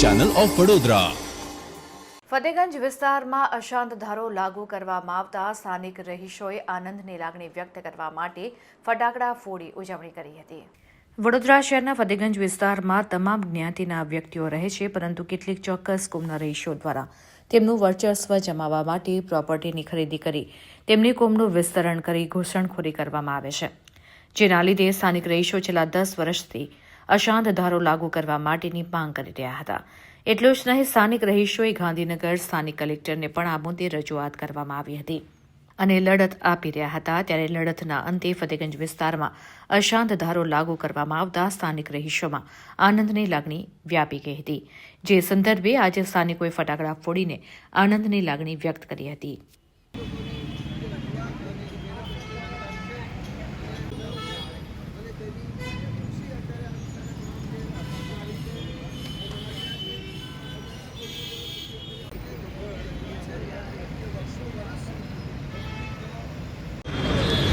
Channel of Vadodara Fatehganj વિસ્તારમાં અશાંત ધારો લાગુ કરવામાં આવતા સ્થાનિક રહીશોએ આનંદની લાગણી વ્યક્ત કરવા માટે ફટાકડા ફોડી ઉજવણી કરી હતી. વડોદરા શહેરના ફતેગંજ વિસ્તારમાં તમામ જ્ઞાતિના વ્યક્તિઓ રહે છે પરંતુ કેટલીક ચોક્કસ કોમના રહીશો દ્વારા તેમનું વર્ચસ્વ જમાવવા માટે પ્રોપર્ટીની ખરીદી કરી તેમની કોમનું વિસ્તરણ કરી ઘૂસણખોરી કરવામાં આવે છે. જેના લીધે સ્થાનિક રહીશો છેલ્લા દસ વર્ષથી અશાંત ધારો લાગુ કરવા માટેની માંગ કરી રહ્યા હતા. એટલું જ નહીં, સ્થાનિક રહીશોએ ગાંધીનગર સ્થાનિક કલેક્ટરને પણ આ મુદ્દે રજૂઆત કરવામાં આવી હતી. અને લડત આપી રહ્યા હતા ત્યારે લડતના અંતે ફતેગંજ વિસ્તારમાં અશાંત ધારો લાગુ કરવામાં આવતા સ્થાનિક રહીશોમાં આનંદની લાગણી વ્યાપી ગઈ હતી. જે સંદર્ભે આજે સ્થાનિકોએ ફટાકડા ફોડીને આનંદની લાગણી વ્યક્ત કરી હતી.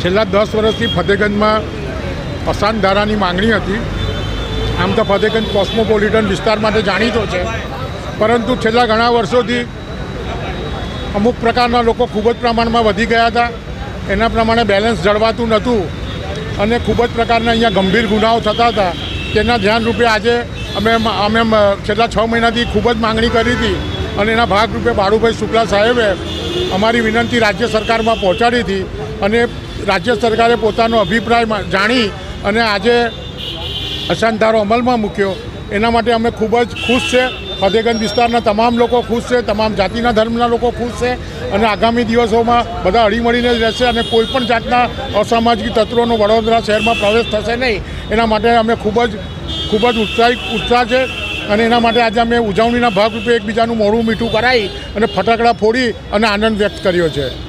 છેલ્લા દસ વર્ષથી ફતેગંજમાં અસાન ધારાની માંગણી હતી. આમ તો ફતેગંજ કોસ્મોપોલિટન વિસ્તાર માટે જાણીતો છે. પરંતુ છેલ્લા ઘણા વર્ષોથી અમુક પ્રકારના લોકો ખૂબ જ પ્રમાણમાં વધી ગયા હતા. એના પ્રમાણે બેલેન્સ જળવાતું નહોતું અને ખૂબ જ પ્રકારના અહીંયા ગંભીર ગુનાઓ થતા હતા. તેના ધ્યાનરૂપે આજે અમે અમે છેલ્લા છ મહિનાથી ખૂબ જ માંગણી કરી હતી અને એના ભાગરૂપે બાળુભાઈ શુક્લા સાહેબે અમારી વિનંતી રાજ્ય સરકારમાં પહોંચાડી હતી અને રાજ્ય સરકારે પોતાનો અભિપ્રાય જાણી અને આજે અશાંત અમલમાં મૂક્યો. એના માટે અમે ખૂબ જ ખુશ છે. ફતેગંજ વિસ્તારના તમામ લોકો ખુશ છે. તમામ જાતિના ધર્મના લોકો ખુશ છે. અને આગામી દિવસોમાં બધા હળીમળીને જ રહેશે અને કોઈ પણ જાતના અસામાજિક તત્વોનો વડોદરા શહેરમાં પ્રવેશ થશે નહીં. એના માટે અમે ખૂબ જ ખૂબ જ ઉત્સાહિત, ઉત્સાહ છે. અને એના માટે આજે અમે ઉજવણીના ભાગરૂપે એકબીજાનું મોડું મીઠું કરાવી અને ફટાકડા ફોડી અને આનંદ વ્યક્ત કર્યો છે.